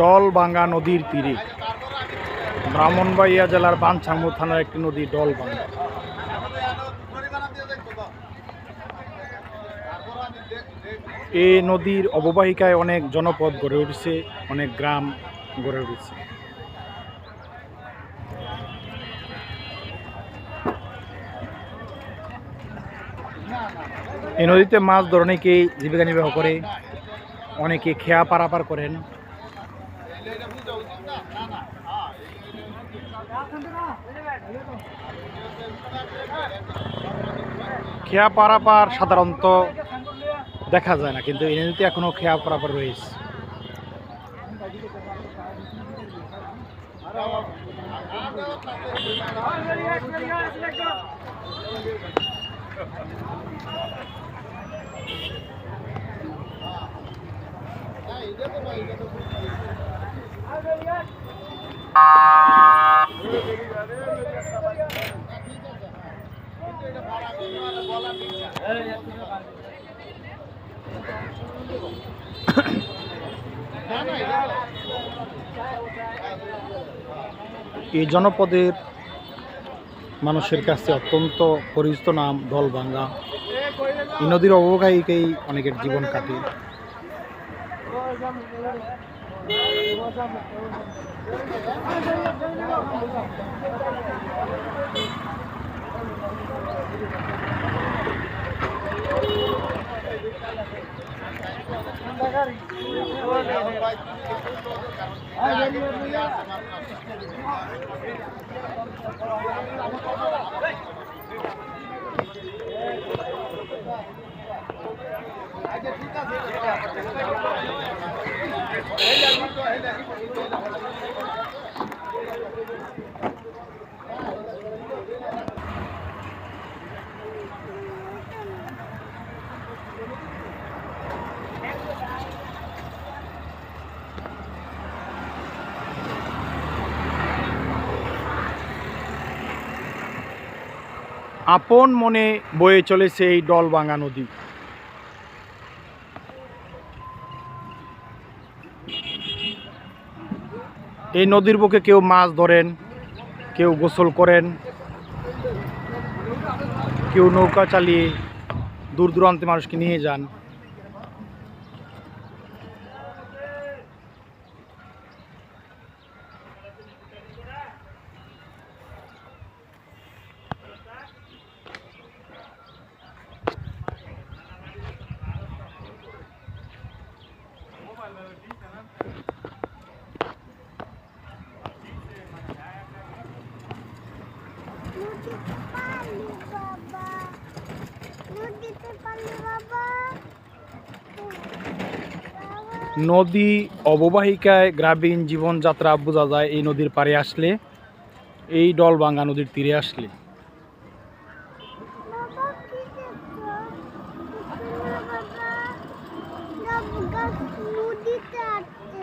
ডলবাঙ্গা নদীর তীরে। ব্রাহ্মণবাড়িয়া জেলার বানছাঙ্গু থানার একটি নদী ডলবাঙ্গা এই নদীর অববাহিকায় অনেক জনপদ গড়ে উঠেছে, অনেক গ্রাম গড়ে উঠেছে। এই নদীতে মাছ ধরে অনেকেই জীবিকা নির্বাহ করে, অনেকে খেয়া পারাপার করেন। খেয়া পারাপার সাধারণত দেখা যায় না কিন্তু নদীতে এখনও খেয়া পারাপার রয়েছে এই জনপদের মানুষের কাছে অত্যন্ত পরিচিত নাম ডলবাঙ্গা এই নদীর অববাহিকেই অনেকের জীবন কাটে। ঠিক আছে আপন মনে বয়ে চলেছে এই ডলবাঙ্গা নদী। এই নদীর বুকে কেউ মাছ ধরেন, কেউ গোসল করেন, কেউ নৌকা চালিয়ে দূর দূরান্তে মানুষকে নিয়ে যান। নদী অববাহিকায় গ্রামীণ জীবনযাত্রা বোঝা যায় এই নদীর পাড়ে আসলে, এই ডলবাঙ্গা নদীর তীরে আসলে। কাটছে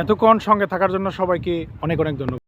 এতক্ষণ সঙ্গে থাকার জন্য সবাইকে অনেক অনেক ধন্যবাদ।